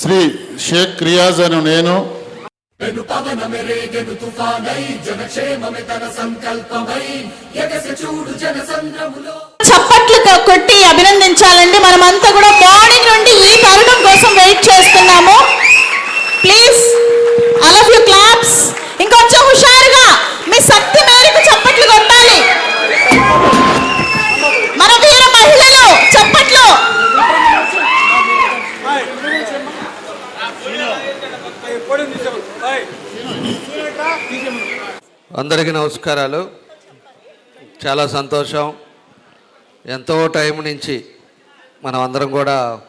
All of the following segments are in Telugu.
శ్రీ షేక్ రియాజ్ అను నేను. వెను పవన మెరేగెను తుఫానై జనక్షేమమే తన సంకల్పమై ఎగసి చూడు జనసంద్రములో చప్పట్లు కొట్టి అభినందించాలండి. మనమంతా కూడా మార్నింగ్ నుండి ఈ తరుణం కోసం వెయిట్ చేస్తున్నాము. ప్లీజ్ అందరికీ నమస్కారాలు. చాలా సంతోషం. ఎంతో టైం నుంచి మనం అందరం కూడా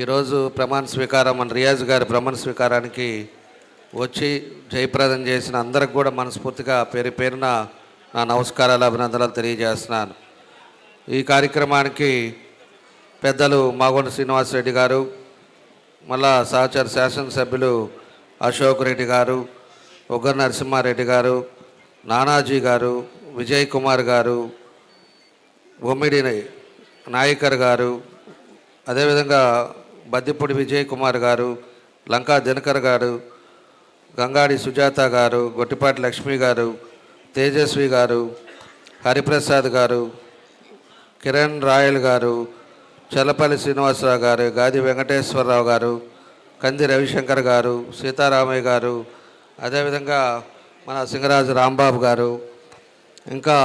ఈరోజు ప్రమాణ స్వీకారం మన రియాజ్ గారి ప్రమాణ స్వీకారానికి వచ్చి జయప్రదం చేసిన అందరికి కూడా మనస్ఫూర్తిగా పేరు పేరున నా నమస్కారాలు అభినందనలు తెలియజేస్తున్నాను. ఈ కార్యక్రమానికి పెద్దలు మాగొండ శ్రీనివాసరెడ్డి గారు మళ్ళా సహచర శాసనసభ్యులు అశోక్ రెడ్డి గారు ఉగ్గర నరసింహారెడ్డి గారు నానాజీ గారు విజయ్ కుమార్ గారు బొమ్మిడి నాయకర్ గారు అదేవిధంగా బద్దిపూడి విజయ్ కుమార్ గారు లంకా దినకర్ గారు గంగాడి సుజాత గారు గొట్టిపాటి లక్ష్మి గారు తేజస్వి గారు హరిప్రసాద్ గారు కిరణ్ రాయల్ గారు చల్లపల్లి శ్రీనివాసరావు గారు గాది వెంకటేశ్వరరావు గారు కంది రవిశంకర్ గారు సీతారామయ్య గారు అదేవిధంగా మన సింగరాజు రాంబాబు గారు ఇంకా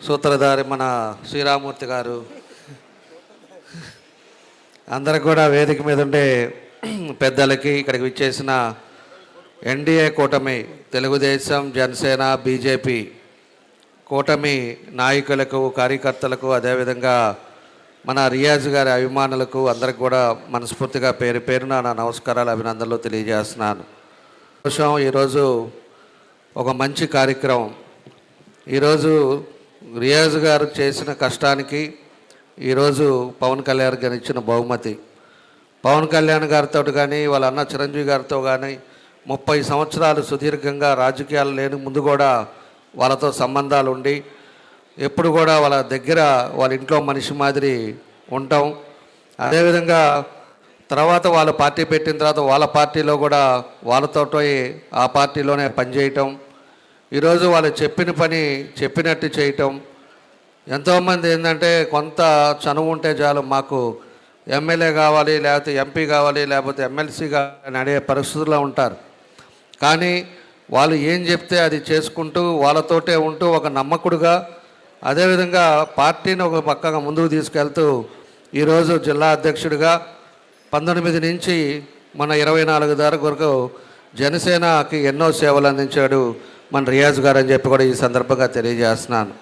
సూత్రధారి మన శ్రీరామూర్తి గారు అందరికి కూడా వేదిక మీద ఉండే పెద్దలకి ఇక్కడికి విచ్చేసిన ఎన్డీఏ కూటమి తెలుగుదేశం జనసేన బీజేపీ కూటమి నాయకులకు కార్యకర్తలకు అదేవిధంగా మన రియాజ్ గారి అభిమానులకు అందరికి కూడా మనస్ఫూర్తిగా పేరు పేరున నా నమస్కారాలు అభినందనలు తెలియజేస్తున్నాను. సంతోషం. ఈరోజు ఒక మంచి కార్యక్రమం. ఈరోజు రియాజ్ గారు చేసిన కష్టానికి ఈరోజు పవన్ కళ్యాణ్ గారు ఇచ్చిన బహుమతి. పవన్ కళ్యాణ్ గారితో కానీ వాళ్ళ అన్న చిరంజీవి గారితో కానీ ముప్పై సంవత్సరాలు సుదీర్ఘంగా రాజకీయాలు లేని ముందు కూడా వాళ్ళతో సంబంధాలు ఉండి ఎప్పుడు కూడా వాళ్ళ దగ్గర వాళ్ళ ఇంట్లో మనిషి మాదిరి ఉంటాం. అదేవిధంగా తర్వాత వాళ్ళు పార్టీ పెట్టిన తర్వాత వాళ్ళ పార్టీలో కూడా వాళ్ళతో ఆ పార్టీలోనే పనిచేయటం. ఈరోజు వాళ్ళు చెప్పిన పని చెప్పినట్టు చేయటం. ఎంతోమంది ఏంటంటే కొంత చనువు ఉంటే చాలు మాకు ఎమ్మెల్యే కావాలి లేకపోతే ఎంపీ కావాలి లేకపోతే ఎమ్మెల్సీ కావాలి అని అడిగే పరిస్థితుల్లో ఉంటారు. కానీ వాళ్ళు ఏం చెప్తే అది చేసుకుంటూ వాళ్ళతోటే ఉంటూ ఒక నమ్మకుడుగా అదేవిధంగా పార్టీని ఒక పక్కగా ముందుకు తీసుకెళ్తూ ఈరోజు జిల్లా అధ్యక్షుడిగా పంతొమ్మిది నుంచి మన ఇరవై నాలుగు దాకా వరకు జనసేనకి ఎన్నో సేవలు అందించాడు మన రియాజ్ గారు అని చెప్పి కూడా ఈ సందర్భంగా తెలియజేస్తున్నాను.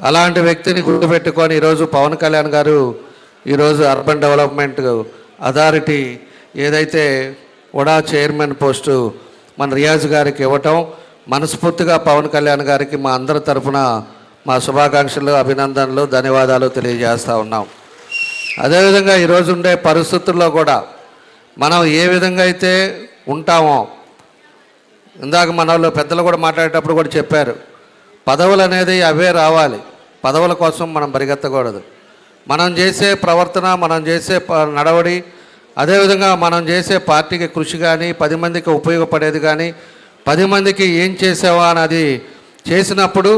అలాంటి వ్యక్తిని గుర్తుపెట్టుకొని ఈరోజు పవన్ కళ్యాణ్ గారు ఈరోజు అర్బన్ డెవలప్మెంట్ అథారిటీ ఏదైతే ఉడా చైర్మన్ పోస్టు మన రియాజ్ గారికి ఇవ్వటం మనస్ఫూర్తిగా పవన్ కళ్యాణ్ గారికి మా అందరి తరఫున మా శుభాకాంక్షలు అభినందనలు ధన్యవాదాలు తెలియజేస్తూ ఉన్నాం. అదేవిధంగా ఈరోజు ఉండే పరిస్థితుల్లో కూడా మనం ఏ విధంగా అయితే ఉంటామో ఇందాక మన వాళ్ళు పెద్దలు కూడా మాట్లాడేటప్పుడు కూడా చెప్పారు పదవులు అనేది అవే రావాలి పదవుల కోసం మనం పరిగెత్తకూడదు. మనం చేసే ప్రవర్తన మనం చేసే నడవడి అదేవిధంగా మనం చేసే పార్టీకి కృషి కానీ పది మందికి ఉపయోగపడేది కానీ పది మందికి ఏం చేసావా అన్నది చేసినప్పుడు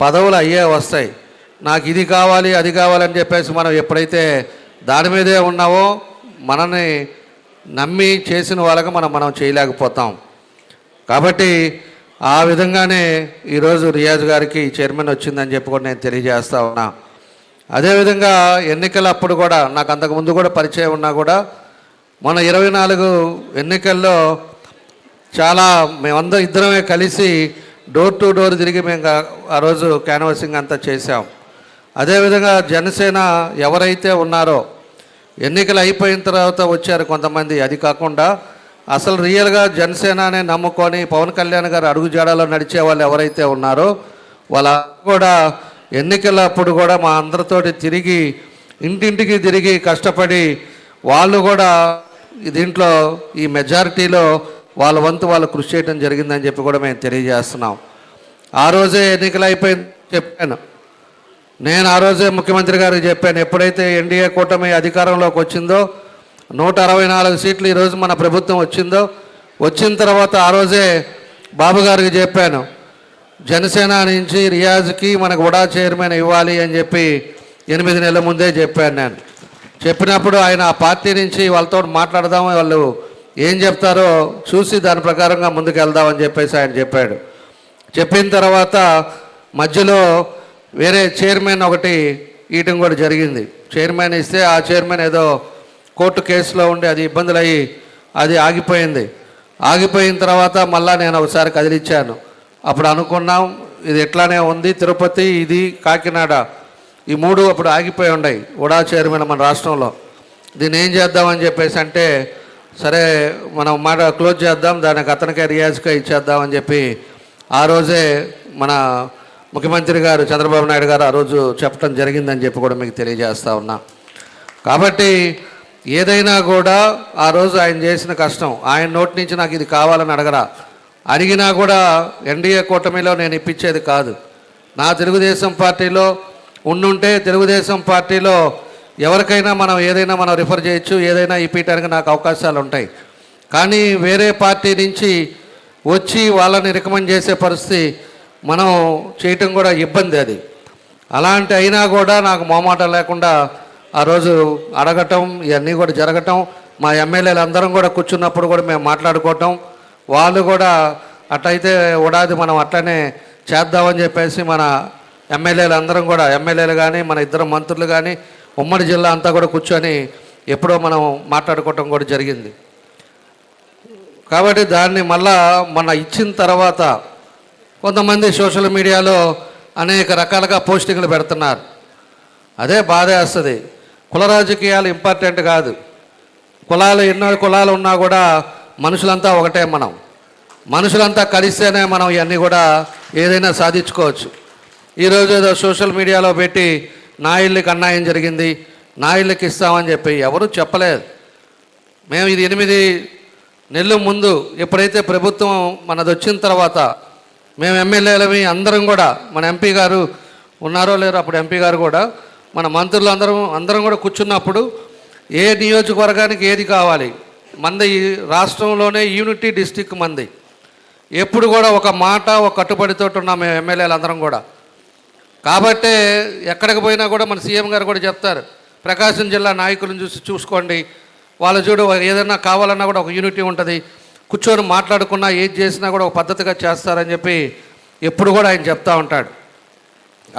పదవులు అయ్యే వస్తాయి. నాకు ఇది కావాలి అది కావాలని చెప్పేసి మనం ఎప్పుడైతే దాని మీదే ఉన్నావో మనని నమ్మి చేసిన వాళ్ళకి మనం మనం చేయలేకపోతాం. కాబట్టి ఆ విధంగానే ఈరోజు రియాజ్ గారికి చైర్మన్ వచ్చిందని చెప్పి కూడా నేను తెలియజేస్తా ఉన్నా. అదేవిధంగా ఎన్నికల అప్పుడు కూడా నాకు అంతకుముందు కూడా పరిచయం ఉన్నా కూడా మన ఇరవై నాలుగు ఎన్నికల్లో చాలా మేమందరం ఇద్దరమే కలిసి డోర్ టు డోర్ తిరిగి మేము ఆ రోజు క్యాన్వాసింగ్ అంతా చేసాం అదేవిధంగా జనసేన ఎవరైతే ఉన్నారో ఎన్నికలు అయిపోయిన తర్వాత వచ్చారు కొంతమంది. అది కాకుండా అసలు రియల్గా జనసేననే నమ్ముకొని పవన్ కళ్యాణ్ గారు అడుగుజాడలో నడిచే వాళ్ళు ఎవరైతే ఉన్నారో వాళ్ళ కూడా ఎన్నికలప్పుడు కూడా మా అందరితోటి తిరిగి ఇంటింటికి తిరిగి కష్టపడి వాళ్ళు కూడా దీంట్లో ఈ మెజారిటీలో వాళ్ళ వంతు వాళ్ళు కృషి చేయడం జరిగిందని చెప్పి కూడా మేము తెలియజేస్తున్నాం. ఆ రోజే ఎన్నికలు అయిపోయింది చెప్పాను. నేను ఆ రోజే ముఖ్యమంత్రి గారికి చెప్పాను ఎప్పుడైతే ఎన్డీఏ కూటమి అధికారంలోకి వచ్చిందో నూట అరవై నాలుగు సీట్లు ఈరోజు మన ప్రభుత్వం వచ్చిందో వచ్చిన తర్వాత ఆ రోజే బాబు గారికి చెప్పాను జనసేన నుంచి రియాజ్కి మనకు ఉడా చైర్మన్ ఇవ్వాలి అని చెప్పి ఎనిమిది నెలల ముందే చెప్పాను నేను. చెప్పినప్పుడు ఆయన ఆ పార్టీ నుంచి వాళ్ళతో మాట్లాడదాం వాళ్ళు ఏం చెప్తారో చూసి దాని ప్రకారంగా ముందుకు వెళ్దామని చెప్పేసి ఆయన చెప్పాడు. చెప్పిన తర్వాత మధ్యలో వేరే చైర్మన్ ఒకటి ఇయటం కూడా జరిగింది. చైర్మన్ ఇస్తే ఆ చైర్మన్ ఏదో కోర్టు కేసులో ఉండి అది ఇబ్బందులు అయ్యి అది ఆగిపోయింది. ఆగిపోయిన తర్వాత మళ్ళీ నేను ఒకసారి కదిలిచ్చాను. అప్పుడు అనుకున్నాం ఇది ఎట్లానే ఉంది తిరుపతి ఇది కాకినాడ ఈ మూడు అప్పుడు ఆగిపోయి ఉన్నాయి ఉడా చైర్మన్ మన రాష్ట్రంలో. దీన్ని ఏం చేద్దామని చెప్పేసి అంటే సరే మనం మాట క్లోజ్ చేద్దాం దానికి అతనికే రియాజ్గా ఇచ్చేద్దామని చెప్పి ఆ రోజే మన ముఖ్యమంత్రి గారు చంద్రబాబు నాయుడు గారు ఆ రోజు చెప్పడం జరిగిందని చెప్పి కూడా మీకు తెలియజేస్తా ఉన్నా. కాబట్టి ఏదైనా కూడా ఆ రోజు ఆయన చేసిన కష్టం ఆయన నోటి నుంచి నాకు ఇది కావాలని అడగరా? అడిగినా కూడా ఎన్డీఏ కూటమిలో నేను ఇప్పించేది కాదు. నా తెలుగుదేశం పార్టీలో ఉండుంటే తెలుగుదేశం పార్టీలో ఎవరికైనా మనం ఏదైనా మనం రిఫర్ చేయొచ్చు ఏదైనా ఇప్పించడానికి నాకు అవకాశాలు ఉంటాయి. కానీ వేరే పార్టీ నుంచి వచ్చి వాళ్ళని రికమెండ్ చేసే పరిస్థితి మనం చేయటం కూడా ఇబ్బంది అది. అలాంటి అయినా కూడా నాకు మొహమాటం లేకుండా ఆ రోజు అడగటం ఇవన్నీ కూడా జరగటం మా ఎమ్మెల్యేలు అందరం కూడా కూర్చున్నప్పుడు కూడా మేము మాట్లాడుకోవటం వాళ్ళు కూడా అట్లయితే ఉడాది మనం అట్లనే చేద్దామని చెప్పేసి మన ఎమ్మెల్యేలు అందరం కూడా ఎమ్మెల్యేలు కానీ మన ఇద్దరు మంత్రులు కానీ ఉమ్మడి జిల్లా అంతా కూడా కూర్చొని ఎప్పుడో మనం మాట్లాడుకోవటం కూడా జరిగింది. కాబట్టి దాన్ని మళ్ళా మన ఇచ్చిన తర్వాత కొంతమంది సోషల్ మీడియాలో అనేక రకాలుగా పోస్టింగ్లు పెడుతున్నారు. అదే బాధ వేస్తుంది. కుల రాజకీయాలు ఇంపార్టెంట్ కాదు. కులాలు ఎన్నో కులాలు ఉన్నా కూడా మనుషులంతా ఒకటే మనం. మనుషులంతా కలిస్తేనే మనం ఇవన్నీ కూడా ఏదైనా సాధించుకోవచ్చు. ఈరోజు ఏదో సోషల్ మీడియాలో పెట్టి నా ఇల్లుకి అన్యాయం జరిగింది నా ఇల్లుకి ఇస్తామని చెప్పి ఎవరు చెప్పలేదు. మేము ఇది ఎనిమిది నెలల ముందు ఎప్పుడైతే ప్రభుత్వం మనది వచ్చిన తర్వాత మేము ఎమ్మెల్యేలమి అందరం కూడా మన ఎంపీ గారు ఉన్నారో లేరో అప్పుడు ఎంపీ గారు కూడా మన మంత్రులు అందరం అందరం కూడా కూర్చున్నప్పుడు ఏ నియోజకవర్గానికి ఏది కావాలి? మంది ఈ రాష్ట్రంలోనే యూనిటీ డిస్టిక్ మంది. ఎప్పుడు కూడా ఒక మాట ఒక కట్టుబడితో ఉన్నాం మేము ఎమ్మెల్యేలు అందరం కూడా. కాబట్టే ఎక్కడికి పోయినా కూడా మన సీఎం గారు కూడా చెప్తారు ప్రకాశం జిల్లా నాయకులను చూసి చూసుకోండి. వాళ్ళ చూడు ఏదైనా కావాలన్నా కూడా ఒక యూనిటీ ఉంటుంది. కూర్చొని మాట్లాడుకున్నా ఏది చేసినా కూడా ఒక పద్ధతిగా చేస్తారని చెప్పి ఎప్పుడు కూడా ఆయన చెప్తా ఉంటాడు.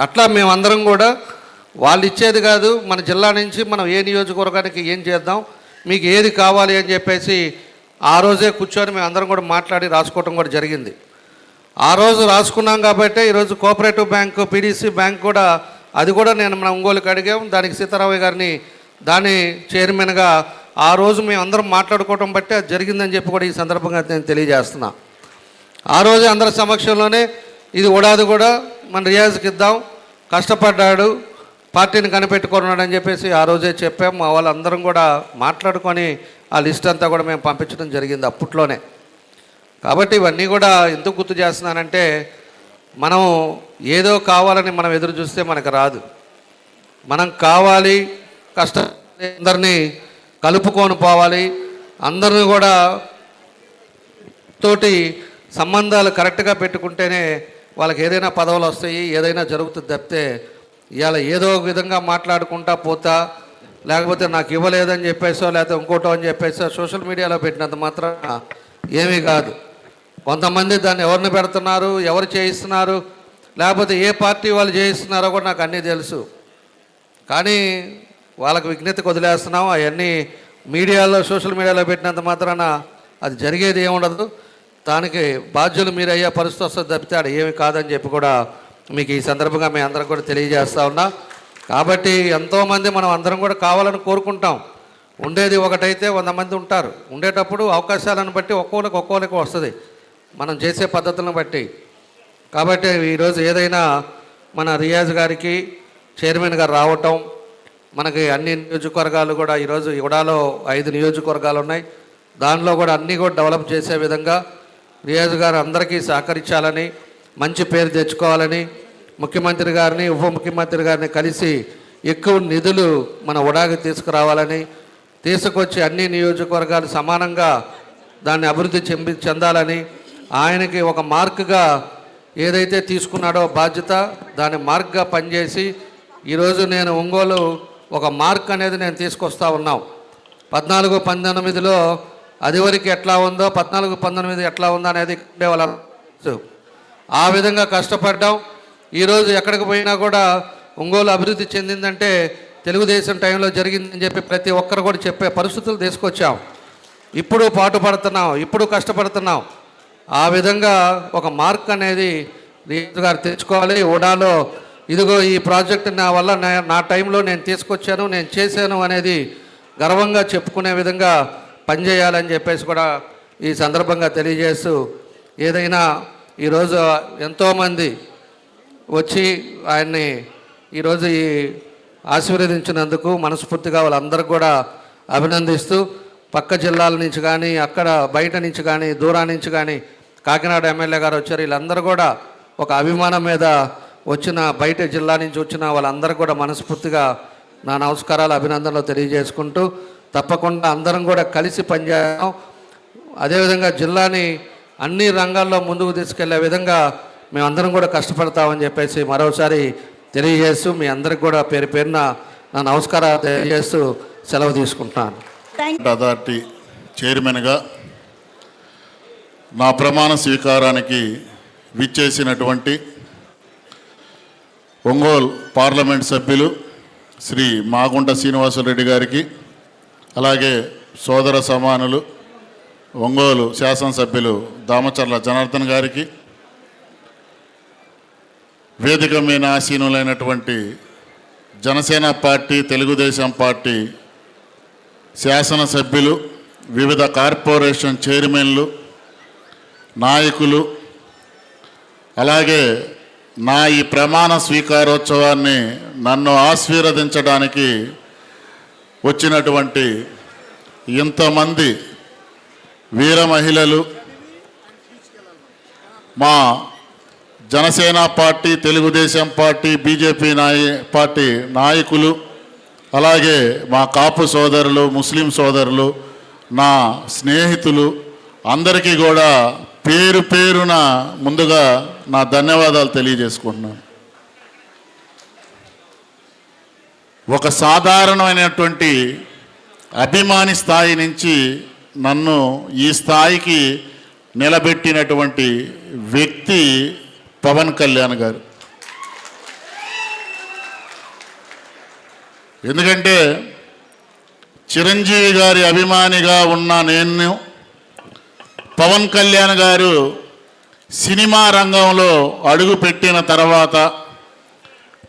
అట్లా మేమందరం కూడా వాళ్ళు ఇచ్చేది కాదు మన జిల్లా నుంచి మనం ఏ నియోజకవర్గానికి ఏం చేద్దాం మీకు ఏది కావాలి అని చెప్పేసి ఆ రోజే కూర్చొని మేము అందరం కూడా మాట్లాడి రాసుకోవటం కూడా జరిగింది. ఆ రోజు రాసుకున్నాం కాబట్టి ఈరోజు కోఆపరేటివ్ బ్యాంకు పీడీసీ బ్యాంక్ కూడా అది కూడా నేను మన ఒంగోలుకి అడిగాం. దానికి సీతారామయ్య గారిని దాని చైర్మన్గా ఆ రోజు మేము అందరం మాట్లాడుకోవటం బట్టి అది జరిగిందని చెప్పి కూడా ఈ సందర్భంగా నేను తెలియజేస్తున్నా. ఆ రోజు అందరి సమక్షంలోనే ఇది ఉడాది కూడా మన రియాజ్కి ఇద్దాం. కష్టపడ్డాడు పార్టీని కనిపెట్టుకున్నాడని చెప్పేసి ఆ రోజే చెప్పాం. మా వాళ్ళందరం కూడా మాట్లాడుకొని ఆ లిస్ట్ అంతా కూడా మేము పంపించడం జరిగింది అప్పట్లోనే. కాబట్టి ఇవన్నీ కూడా ఎందుకు గుర్తు చేస్తున్నానంటే మనం ఏదో కావాలని మనం ఎదురు చూస్తే మనకు రాదు. మనం కావాలి కష్ట అందరినీ కలుపుకొని పోవాలి. అందరిని కూడా తోటి సంబంధాలు కరెక్ట్గా పెట్టుకుంటేనే వాళ్ళకి ఏదైనా పదవులు వస్తాయి ఏదైనా జరుగుతుంది తప్పితే ఇవాళ ఏదో ఒక విధంగా మాట్లాడుకుంటా పోతా లేకపోతే నాకు ఇవ్వలేదని చెప్పేసో లేకపోతే ఇంకోటో అని చెప్పేసో సోషల్ మీడియాలో పెట్టినంత మాత్రం ఏమీ కాదు. కొంతమంది దాన్ని ఎవరిని పెడుతున్నారు ఎవరు చేయిస్తున్నారు లేకపోతే ఏ పార్టీ వాళ్ళు చేయిస్తున్నారో కూడా నాకు అన్నీ తెలుసు. కానీ వాళ్ళకి విజ్ఞతకు వదిలేస్తున్నాం అవన్నీ మీడియాలో సోషల్ మీడియాలో పెట్టినంత మాత్రాన అది జరిగేది ఏముండదు. దానికి బాధ్యులు మీరు అయ్యే పరిస్థితి వస్తుంది తప్పితే ఆడ ఏమి కాదని చెప్పి కూడా మీకు ఈ సందర్భంగా మేము అందరం కూడా తెలియజేస్తా ఉన్నా. కాబట్టి ఎంతోమంది మనం అందరం కూడా కావాలని కోరుకుంటాం. ఉండేది ఒకటైతే వంద మంది ఉంటారు. ఉండేటప్పుడు అవకాశాలను బట్టి ఒక్కోళ్ళకి ఒక్కోళ్ళకి వస్తుంది. మనం చేసే పద్ధతులను బట్టి. కాబట్టి ఈరోజు ఏదైనా మన రియాజ్ గారికి చైర్మన్ గారు రావటం మనకి అన్ని నియోజకవర్గాలు కూడా ఈరోజు ఇవడాలో ఐదు నియోజకవర్గాలు ఉన్నాయి. దానిలో కూడా అన్నీ కూడా డెవలప్ చేసే విధంగా రియాజ్ గారు అందరికీ సహకరించాలని మంచి పేరు తెచ్చుకోవాలని ముఖ్యమంత్రి గారిని ఉప ముఖ్యమంత్రి గారిని కలిసి ఎక్కువ నిధులు మన ఉడాకి తీసుకురావాలని తీసుకొచ్చి అన్ని నియోజకవర్గాలు సమానంగా దాన్ని అభివృద్ధి చెంది చెందాలని ఆయనకి ఒక మార్క్గా ఏదైతే తీసుకున్నాడో బాధ్యత దాని మార్క్గా పనిచేసి ఈరోజు నేను ఒంగోలు ఒక మార్క్ అనేది నేను తీసుకొస్తా ఉన్నాం. పద్నాలుగు పంతొమ్మిదిలో అది వరకు ఎట్లా ఉందో పద్నాలుగు పంతొమ్మిది ఎట్లా ఉందో అనేది ఇక్కడే వాళ్ళ ఆ విధంగా కష్టపడ్డాం. ఈరోజు ఎక్కడికి పోయినా కూడా ఒంగోలు అభివృద్ధి చెందిందంటే తెలుగుదేశం టైంలో జరిగిందని చెప్పి ప్రతి ఒక్కరు కూడా చెప్పే పరిస్థితులు తీసుకొచ్చాం. ఇప్పుడు పాటు పడుతున్నాం ఇప్పుడు కష్టపడుతున్నాం. ఆ విధంగా ఒక మార్క్ అనేది రీతు గారు తెచ్చుకోవాలి. ఉడాలో ఇదిగో ఈ ప్రాజెక్ట్ నా వల్ల నా- నా టైంలో నేను తీసుకొచ్చాను నేను చేశాను అనేది గర్వంగా చెప్పుకునే విధంగా పనిచేయాలని చెప్పేసి కూడా ఈ సందర్భంగా తెలియజేస్తూ ఏదైనా ఈరోజు ఎంతోమంది వచ్చి ఆయన్ని ఈరోజు ఈ ఆశీర్వదించినందుకు మనస్ఫూర్తిగా వాళ్ళందరూ కూడా అభినందిస్తూ పక్క జిల్లాల నుంచి కానీ అక్కడ బయట నుంచి కానీ దూరం నుంచి కానీ కాకినాడ ఎమ్మెల్యే గారు వచ్చారు. వీళ్ళందరూ కూడా ఒక అభిమానం మీద వచ్చిన బయట జిల్లా నుంచి వచ్చిన వాళ్ళందరూ కూడా మనస్ఫూర్తిగా నా నమస్కారాలు అభినందనలు తెలియజేసుకుంటూ తప్పకుండా అందరం కూడా కలిసి పనిచేయడం అదేవిధంగా జిల్లాని అన్ని రంగాల్లో ముందుకు తీసుకెళ్ళే విధంగా మేమందరం కూడా కష్టపడతామని చెప్పేసి మరోసారి తెలియజేస్తూ మీ అందరికి కూడా పేరు పేరున నా నమస్కారాలు తెలియజేస్తూ సెలవు తీసుకుంటున్నాను. అథారిటీ చైర్మన్గా నా ప్రమాణ స్వీకారానికి విచ్చేసినటువంటి ఒంగోలు పార్లమెంట్ సభ్యులు శ్రీ మాగుంట శ్రీనివాసరెడ్డి గారికి అలాగే సోదర సమానులు ఒంగోలు శాసనసభ్యులు దామచర్ల జనార్దన్ గారికి వేదిక మీద ఆసీనులైనటువంటి జనసేన పార్టీ తెలుగుదేశం పార్టీ శాసనసభ్యులు వివిధ కార్పొరేషన్ చైర్మన్లు నాయకులు అలాగే నా ఈ ప్రమాణ స్వీకారోత్సవాన్ని నన్ను ఆశీర్వదించడానికి వచ్చినటువంటి ఇంతమంది వీర మహిళలు మా Janasena party Telugu Desam party BJP నాయ పార్టీ నాయకులు అలాగే మా కాపు సోదరులు ముస్లిం సోదరులు నా స్నేహితులు అందరికీ కూడా పేరు పేరున ముందుగా నా ధన్యవాదాలు తెలియజేసుకుంటున్నాను. ఒక సాధారణమైనటువంటి అభిమాని స్థాయి నుంచి నన్ను ఈ స్థాయికి నిలబెట్టినటువంటి వ్యక్తి పవన్ కళ్యాణ్ గారు. ఎందుకంటే చిరంజీవి గారి అభిమానిగా ఉన్న నేను పవన్ కళ్యాణ్ గారు సినిమా రంగంలో అడుగుపెట్టిన తర్వాత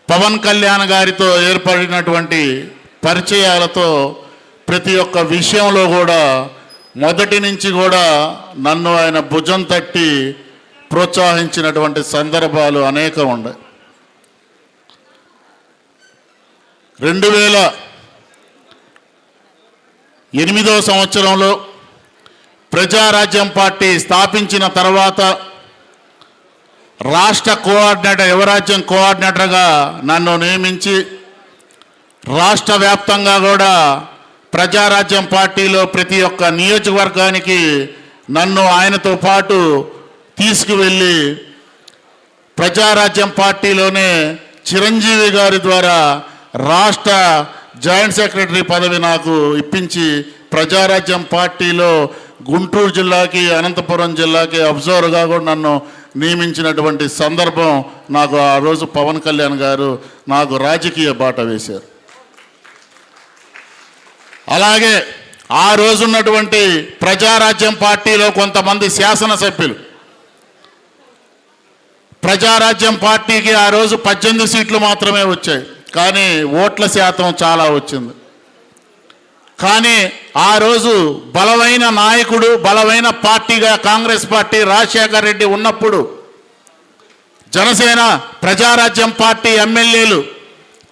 పవన్ కళ్యాణ్ గారితో ఏర్పడినటువంటి పరిచయాలతో ప్రతి ఒక్క విషయంలో కూడా మొదటి నుంచి కూడా నన్ను ఆయన భుజం తట్టి ప్రోత్సహించినటువంటి సందర్భాలు అనేకం ఉన్నాయి రెండు వేల ఎనిమిదో సంవత్సరంలో ప్రజారాజ్యం పార్టీ స్థాపించిన తర్వాత రాష్ట్ర కోఆర్డినేటర్ యువరాజ్యం కోఆర్డినేటర్గా నన్ను నియమించి రాష్ట్ర వ్యాప్తంగా కూడా ప్రజారాజ్యం పార్టీలో ప్రతి ఒక్క నియోజకవర్గానికి నన్ను ఆయనతో పాటు తీసుకువెళ్ళి ప్రజారాజ్యం పార్టీలోనే చిరంజీవి గారి ద్వారా రాష్ట్ర జాయింట్ సెక్రటరీ పదవి నాకు ఇప్పించి ప్రజారాజ్యం పార్టీలో గుంటూరు జిల్లాకి అనంతపురం జిల్లాకి అబ్జర్వర్గా కూడా నన్ను నియమించినటువంటి సందర్భం నాకు ఆ రోజు పవన్ కళ్యాణ్ గారు నాకు రాజకీయ బాట వేశారు. అలాగే ఆ రోజున్నటువంటి ప్రజారాజ్యం పార్టీలో కొంతమంది శాసనసభ్యులు. ప్రజారాజ్యం పార్టీకి ఆ రోజు పద్దెనిమిది సీట్లు మాత్రమే వచ్చాయి. కానీ ఓట్ల శాతం చాలా వచ్చింది. కానీ ఆ రోజు బలమైన నాయకుడు బలమైన పార్టీగా కాంగ్రెస్ పార్టీ రాజశేఖర్ రెడ్డి ఉన్నప్పుడు జనసేన ప్రజారాజ్యం పార్టీ ఎమ్మెల్యేలు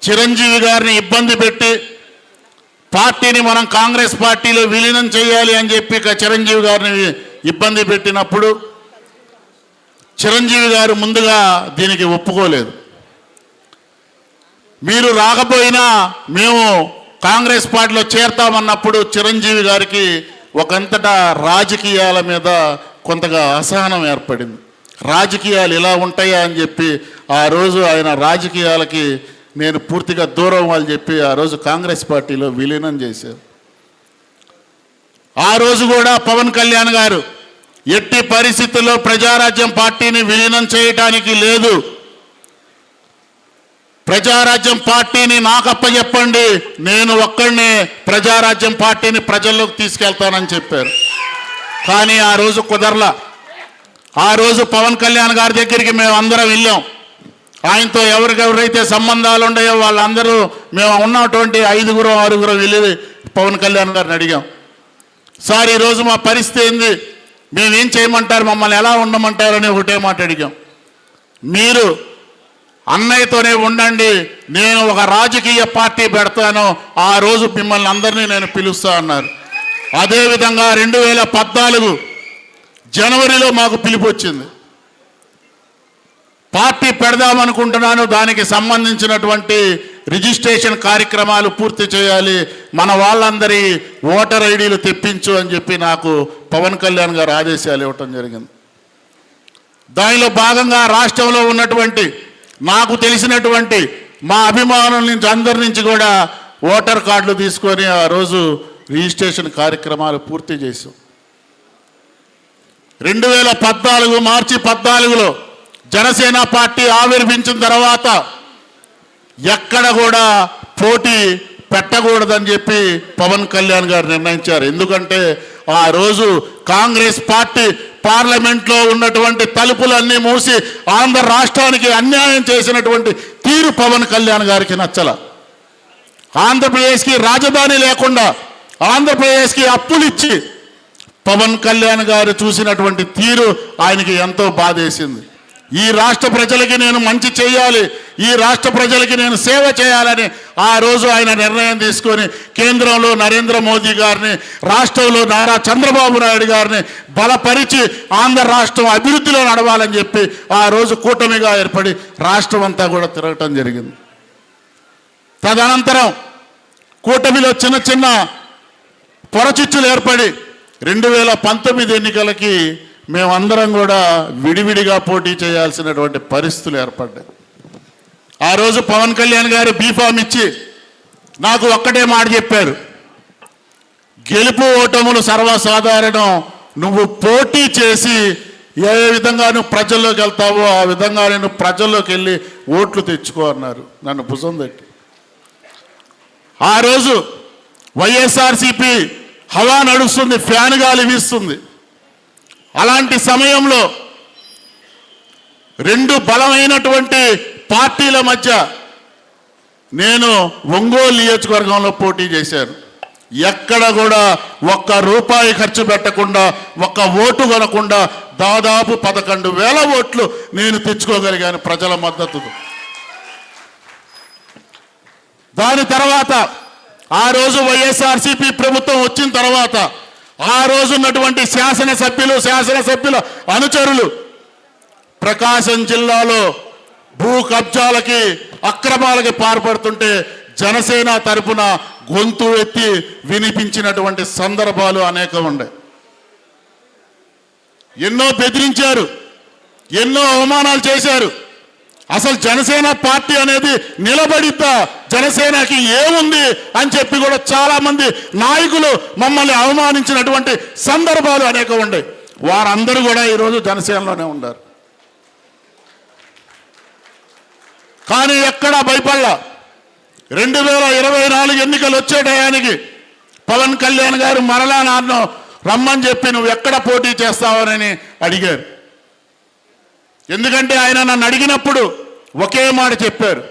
చిరంజీవి గారిని ఇబ్బంది పెట్టి పార్టీని మనం కాంగ్రెస్ పార్టీలో విలీనం చేయాలి అని చెప్పి చిరంజీవి గారిని ఇబ్బంది పెట్టినప్పుడు చిరంజీవి గారు ముందుగా దీనికి ఒప్పుకోలేదు. మీరు రాకపోయినా మేము కాంగ్రెస్ పార్టీలో చేరతామన్నప్పుడు చిరంజీవి గారికి ఒకంతటా రాజకీయాల మీద కొంతగా అసహనం ఏర్పడింది. రాజకీయాలు ఇలా ఉంటాయా అని చెప్పి ఆ రోజు ఆయన రాజకీయాలకి నేను పూర్తిగా దూరం అని చెప్పి ఆ రోజు కాంగ్రెస్ పార్టీలో విలీనం చేశారు. ఆ రోజు కూడా పవన్ కళ్యాణ్ గారు ఎట్టి పరిస్థితుల్లో ప్రజారాజ్యం పార్టీని విలీనం చేయటానికి లేదు. ప్రజారాజ్యం పార్టీని నాకు అప్పచెప్పండి నేను ఒక్కడినే ప్రజారాజ్యం పార్టీని ప్రజల్లోకి తీసుకెళ్తానని చెప్పారు. కానీ ఆ రోజు కుదరలా. ఆ రోజు పవన్ కళ్యాణ్ గారి దగ్గరికి మేము అందరం వెళ్ళాం. ఆయనతో ఎవరికెవరైతే సంబంధాలు ఉన్నాయో వాళ్ళందరూ మేము ఉన్నటువంటి ఐదుగురు ఆరుగురు వెళ్ళి పవన్ కళ్యాణ్ గారిని అడిగాం. సార్ ఈరోజు మా పరిస్థితి ఏంది? మేమేం చేయమంటారు? మమ్మల్ని ఎలా ఉండమంటారు? అని ఒకటే మాట అడిగాం. మీరు అన్నయ్యతోనే ఉండండి నేను ఒక రాజకీయ పార్టీ పెడతాను ఆ రోజు మిమ్మల్ని అందరినీ నేను పిలుస్తా అన్నారు. అదేవిధంగా రెండు వేల పద్నాలుగు జనవరిలో మాకు పిలుపు వచ్చింది పార్టీ పెడదామనుకుంటున్నాను దానికి సంబంధించినటువంటి రిజిస్ట్రేషన్ కార్యక్రమాలు పూర్తి చేయాలి మన వాళ్ళందరి ఓటర్ ఐడీలు తెప్పించు అని చెప్పి నాకు పవన్ కళ్యాణ్ గారు ఆదేశాలు ఇవ్వటం జరిగింది. దానిలో భాగంగా రాష్ట్రంలో ఉన్నటువంటి నాకు తెలిసినటువంటి మా అభిమానుల నుంచి అందరి నుంచి కూడా ఓటర్ కార్డులు తీసుకొని ఆ రోజు రిజిస్ట్రేషన్ కార్యక్రమాలు పూర్తి చేశాం. రెండు వేల పద్నాలుగు మార్చి పద్నాలుగులో జనసేన పార్టీ ఆవిర్భించిన తర్వాత ఎక్కడ కూడా పోటీ పెట్టకూడదని చెప్పి పవన్ కళ్యాణ్ గారు నిర్ణయించారు. ఎందుకంటే ఆ రోజు కాంగ్రెస్ పార్టీ పార్లమెంట్లో ఉన్నటువంటి తలుపులన్నీ మూసి ఆంధ్ర రాష్ట్రానికి అన్యాయం చేసినటువంటి తీరు పవన్ కళ్యాణ్ గారికి నచ్చల. ఆంధ్రప్రదేశ్కి రాజధాని లేకుండా ఆంధ్రప్రదేశ్కి అప్పులు ఇచ్చి పవన్ కళ్యాణ్ గారు చూసినటువంటి తీరు ఆయనకి ఎంతో బాధేసింది. ఈ రాష్ట్ర ప్రజలకి నేను మంచి చేయాలి ఈ రాష్ట్ర ప్రజలకి నేను సేవ చేయాలని ఆ రోజు ఆయన నిర్ణయం తీసుకొని కేంద్రంలో నరేంద్ర మోదీ గారిని రాష్ట్రంలో నారా చంద్రబాబు నాయుడు గారిని బలపరిచి ఆంధ్ర రాష్ట్రం అభివృద్ధిలో నడవాలని చెప్పి ఆ రోజు కూటమిగా ఏర్పడి రాష్ట్రం అంతా కూడా తిరగటం జరిగింది. తదనంతరం కూటమిలో చిన్న చిన్న పొరచిచ్చులు ఏర్పడి రెండు వేల పంతొమ్మిది ఎన్నికలకి మేమందరం కూడా విడివిడిగా పోటీ చేయాల్సినటువంటి పరిస్థితులు ఏర్పడ్డాయి. ఆ రోజు పవన్ కళ్యాణ్ గారు బీఫామ్ ఇచ్చి నాకు ఒక్కటే మాట చెప్పారు. గెలుపు ఓటములు సర్వసాధారణం. నువ్వు పోటీ చేసి ఏ విధంగా నువ్వు ప్రజల్లోకి వెళ్తావో ఆ విధంగా నేను ప్రజల్లోకి వెళ్ళి ఓట్లు తెచ్చుకో అన్నారు. నన్ను భుజం తట్టి ఆ రోజు వైఎస్ఆర్సిపి హవా నడుస్తుంది ఫ్యాన్ గాలి వీస్తుంది. అలాంటి సమయంలో రెండు బలమైనటువంటి పార్టీల మధ్య నేను ఒంగోలు నియోజకవర్గంలో పోటీ చేశాను. ఎక్కడ కూడా ఒక్క రూపాయి ఖర్చు పెట్టకుండా ఒక్క ఓటు కొనకుండా దాదాపు పదకొండు వేల ఓట్లు నేను తెచ్చుకోగలిగాను ప్రజల మద్దతుతో దాని తర్వాత ఆ రోజు వైఎస్ఆర్సీపీ ప్రభుత్వం వచ్చిన తర్వాత ఆ రోజు ఉన్నటువంటి శాసనసభ్యులు శాసనసభ్యుల అనుచరులు ప్రకాశం జిల్లాలో భూ కబ్జాలకి అక్రమాలకి పాల్పడుతుంటే జనసేన తరపున గొంతు ఎత్తి వినిపించినటువంటి సందర్భాలు అనేకం ఉండే ఎన్నో బెదిరించారు ఎన్నో అవమానాలు చేశారు. అసలు జనసేన పార్టీ అనేది నిలబడిద్దా జనసేనకి ఏముంది అని చెప్పి కూడా చాలామంది నాయకులు మమ్మల్ని అవమానించినటువంటి సందర్భాలు అనేక ఉండే వారందరూ కూడా ఈరోజు జనసేనలోనే ఉన్నారు. కానీ ఎక్కడా భయపడలా. రెండు వేల ఇరవై నాలుగు ఎన్నికలు వచ్చే టయానికి పవన్ కళ్యాణ్ గారు మరలా నాన్ను రమ్మని చెప్పి నువ్వు ఎక్కడ పోటీ చేస్తావనని అడిగారు. ఎందుకంటే ఆయన నన్ను అడిగినప్పుడు ఒకే మాట చెప్పారు.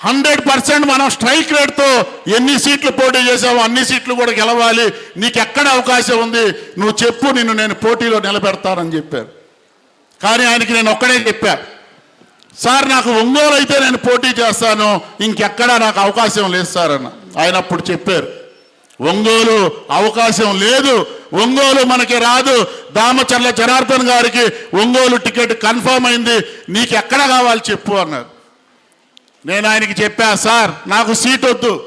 హండ్రెడ్ పర్సెంట్ మనం స్ట్రైక్ రేట్తో ఎన్ని సీట్లు పోటీ చేసావో అన్ని సీట్లు కూడా గెలవాలి. నీకు ఎక్కడ అవకాశం ఉంది? నువ్వు చెప్పు నిన్ను నేను పోటీలో నిలబెడతానని చెప్పారు. కానీ ఆయనకి నేను ఒక్కడే చెప్పాను సార్ నాకు ఒంగోలు అయితే నేను పోటీ చేస్తాను ఇంకెక్కడా నాకు అవకాశం లేదు సార్ అన్న. ఆయన అప్పుడు చెప్పారు. ఒంగోలు అవకాశం లేదు ఒంగోలు మనకి రాదు. దామచర్ల జనార్దన్ గారికి ఒంగోలు టికెట్ కన్ఫర్మ్ అయింది నీకు ఎక్కడ కావాలి చెప్పు అన్నారు. నేను ఆయనకి చెప్పా సార్ నాకు సీట్ వద్దు.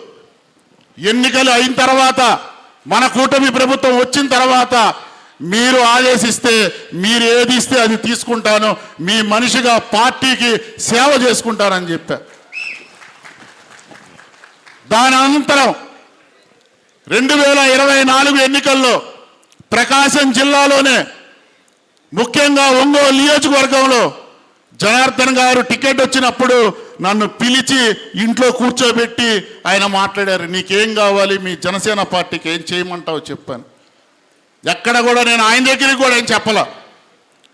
ఎన్నికలు అయిన తర్వాత మన కూటమి ప్రభుత్వం వచ్చిన తర్వాత మీరు ఆదేశిస్తే మీరు ఏది ఇస్తే అది తీసుకుంటాను. మీ మనిషిగా పార్టీకి సేవ చేసుకుంటానని చెప్పా. దాని అనంతరం రెండు వేల ఇరవై నాలుగు ఎన్నికల్లో ప్రకాశం జిల్లాలోనే ముఖ్యంగా ఒంగోలు నియోజకవర్గంలో జనార్దన్ గారు టికెట్ వచ్చినప్పుడు నన్ను పిలిచి ఇంట్లో కూర్చోబెట్టి ఆయన మాట్లాడారు. నీకేం కావాలి? మీ జనసేన పార్టీకి ఏం చేయమంటావు? చెప్పాను. ఎక్కడ కూడా నేను ఆయన దగ్గరికి కూడా ఏం చెప్పల.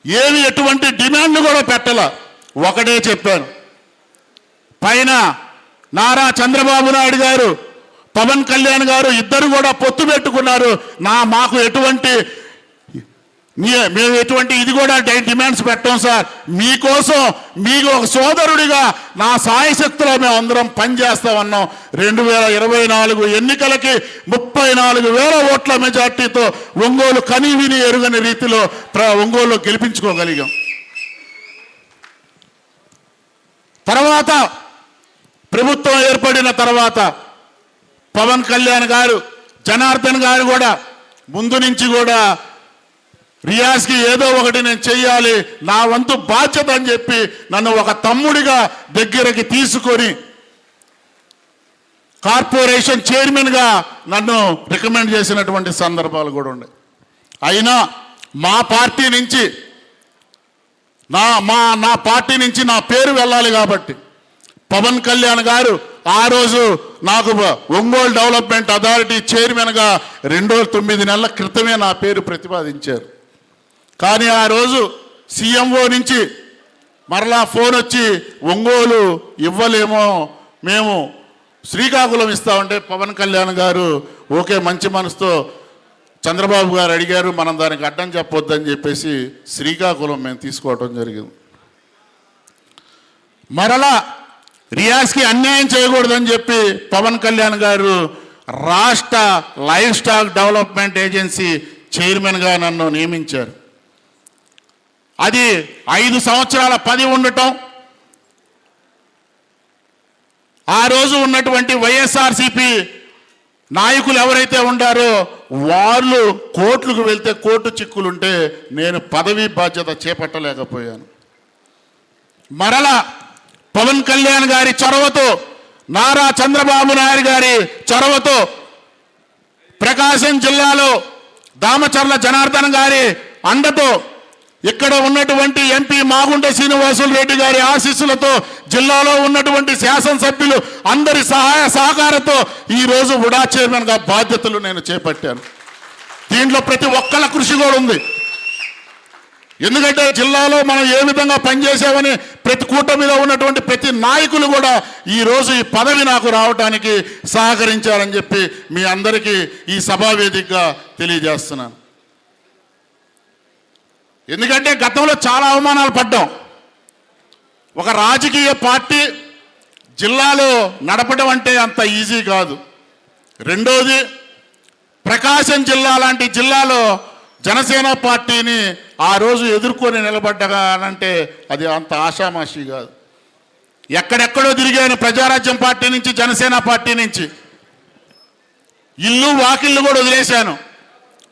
ఏమి ఎటువంటి డిమాండ్ కూడా పెట్టలా. ఒకటే చెప్పాను. పైన నారా చంద్రబాబు నాయుడు గారు పవన్ కళ్యాణ్ గారు ఇద్దరు కూడా పొత్తు పెట్టుకున్నారు. నా మాకు ఎటువంటి మేము ఎటువంటి ఇది కూడా డిమాండ్స్ పెట్టాం సార్. మీకోసం మీకు ఒక సోదరుడిగా నా సాయశక్తిలో మేము అందరం పనిచేస్తామన్నాం. రెండు వేల ఇరవై నాలుగు ఎన్నికలకి ముప్పై నాలుగు వేల ఓట్ల మెజార్టీతో ఒంగోలు కని విని ఎరుగని రీతిలో ప్ర ఒంగోలు గెలిపించుకోగలిగాం. తర్వాత ప్రభుత్వం ఏర్పడిన తర్వాత పవన్ కళ్యాణ్ గారు జనార్దన్ గారు కూడా ముందు నుంచి కూడా రియాజ్కి ఏదో ఒకటి నేను చెయ్యాలి నా వంతు బాధ్యత అని చెప్పి నన్ను ఒక తమ్ముడిగా దగ్గరికి తీసుకొని కార్పొరేషన్ చైర్మన్గా నన్ను రికమెండ్ చేసినటువంటి సందర్భాలు కూడా ఉన్నాయి. అయినా మా పార్టీ నుంచి నా మా నా పార్టీ నుంచి నా పేరు వెళ్ళాలి కాబట్టి పవన్ కళ్యాణ్ గారు ఆ రోజు నాకు ఒంగోలు డెవలప్మెంట్ అథారిటీ చైర్మన్గా రెండో తొమ్మిది నెలల క్రితమే నా పేరు ప్రతిపాదించారు. కానీ ఆ రోజు సీఎంఓ నుంచి మరలా ఫోన్ వచ్చి ఒంగోలు ఇవ్వలేమో మేము శ్రీకాకుళం ఇస్తామంటే పవన్ కళ్యాణ్ గారు ఓకే మంచి మనసుతో చంద్రబాబు గారు అడిగారు మనం దానికి అడ్డం చెప్పొద్దని చెప్పేసి శ్రీకాకుళం మేము తీసుకోవటం జరిగింది. మరలా రియాజ్కి అన్యాయం చేయకూడదని చెప్పి పవన్ కళ్యాణ్ గారు రాష్ట్ర లైఫ్ స్టాక్ డెవలప్మెంట్ ఏజెన్సీ చైర్మన్గా నన్ను నియమించారు. అది ఐదు సంవత్సరాల పది ఉండటం. ఆ రోజు ఉన్నటువంటి వైఎస్ఆర్సిపి నాయకులు ఎవరైతే ఉండారో వాళ్ళు కోర్టులకు వెళ్తే కోర్టు చిక్కులుంటే నేను పదవీ బాధ్యత చేపట్టలేకపోయాను. మరలా పవన్ కళ్యాణ్ గారి చొరవతో నారా చంద్రబాబు నాయుడు గారి చొరవతో ప్రకాశం జిల్లాలో దామచర్ల జనార్దన్ గారి అండతో ఇక్కడ ఉన్నటువంటి ఎంపీ మాగుంట శ్రీనివాసులు రెడ్డి గారి ఆశీస్సులతో జిల్లాలో ఉన్నటువంటి శాసనసభ్యులు అందరి సహాయ సహకారంతో ఈ రోజు ఉడా చైర్మన్గా బాధ్యతలు నేను చేపట్టాను. దీంట్లో ప్రతి ఒక్కళ్ళ కృషి కూడా ఉంది. ఎందుకంటే జిల్లాలో మనం ఏ విధంగా పనిచేసామని ప్రతి కూటమిలో ఉన్నటువంటి ప్రతి నాయకులు కూడా ఈరోజు ఈ పదవి నాకు రావడానికి సహకరించారని చెప్పి మీ అందరికీ ఈ సభావేదికగా తెలియజేస్తున్నాను. ఎందుకంటే గతంలో చాలా అవమానాలు పడ్డాం. ఒక రాజకీయ పార్టీ జిల్లాలో నడపడం అంటే అంత ఈజీ కాదు. రెండోది ప్రకాశం జిల్లా లాంటి జిల్లాలో జనసేన పార్టీని ఆ రోజు ఎదుర్కొని నిలబడ్డానంటే అది అంత ఆషామాషి కాదు. ఎక్కడెక్కడో తిరిగాను ప్రజారాజ్యం పార్టీ నుంచి జనసేన పార్టీ నుంచి. ఇల్లు వాకిళ్ళు కూడా వదిలేశాను.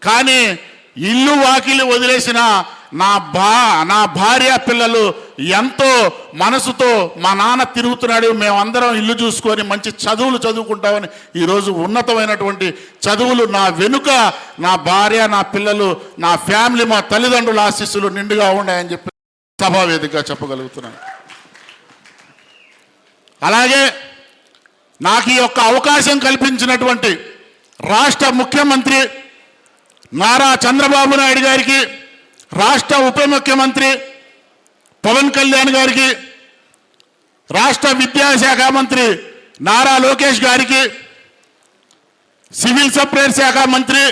కానీ ఇల్లు వాకిళ్ళు వదిలేసిన నా బా నా భార్య పిల్లలు ఎంతో మనసుతో మా నాన్న తిరుగుతున్నాడు మేమందరం ఇల్లు చూసుకొని మంచి చదువులు చదువుకుంటామని ఈరోజు ఉన్నతమైనటువంటి చదువులు నా వెనుక నా భార్య నా పిల్లలు నా ఫ్యామిలీ మా తల్లిదండ్రుల ఆశీస్సులు నిండుగా ఉన్నాయని చెప్పి సభావేదికగా చెప్పగలుగుతున్నాను. అలాగే నాకు ఈ యొక్క అవకాశం కల్పించినటువంటి రాష్ట్ర ముఖ్యమంత్రి నారా చంద్రబాబు నాయుడు గారికి రాష్ట్ర ఉప ముఖ్యమంత్రి పవన్ కళ్యాణ్ గారికి రాష్ట్ర విద్యాశాఖ మంత్రి నారా లోకేష్ గారికి సివిల్ సప్లైర్ శాఖ మంత్రి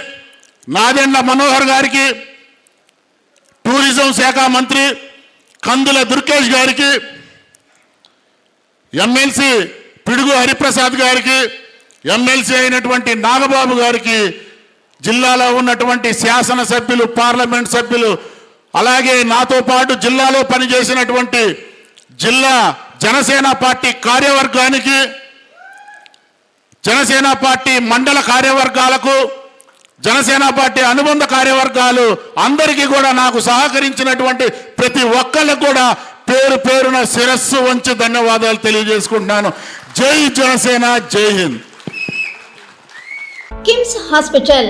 నాదెండ్ల మనోహర్ గారికి టూరిజం శాఖ మంత్రి కందుల దుర్గేష్ గారికి ఎమ్మెల్సీ పిడుగు హరిప్రసాద్ గారికి ఎమ్మెల్సీ అయినటువంటి నాగబాబు గారికి జిల్లాలో ఉన్నటువంటి శాసనసభ్యులు పార్లమెంట్ సభ్యులు అలాగే నాతో పాటు జిల్లాలో పనిచేసినటువంటి జిల్లా జనసేన పార్టీ కార్యవర్గానికి జనసేన పార్టీ మండల కార్యవర్గాలకు జనసేన పార్టీ అనుబంధ కార్యవర్గాలు అందరికీ కూడా నాకు సహకరించినటువంటి ప్రతి ఒక్కళ్ళకు కూడా పేరు పేరున శిరస్సు వంచి ధన్యవాదాలు తెలియజేసుకుంటున్నాను. జై జనసేన జై Hind. KIMS hospital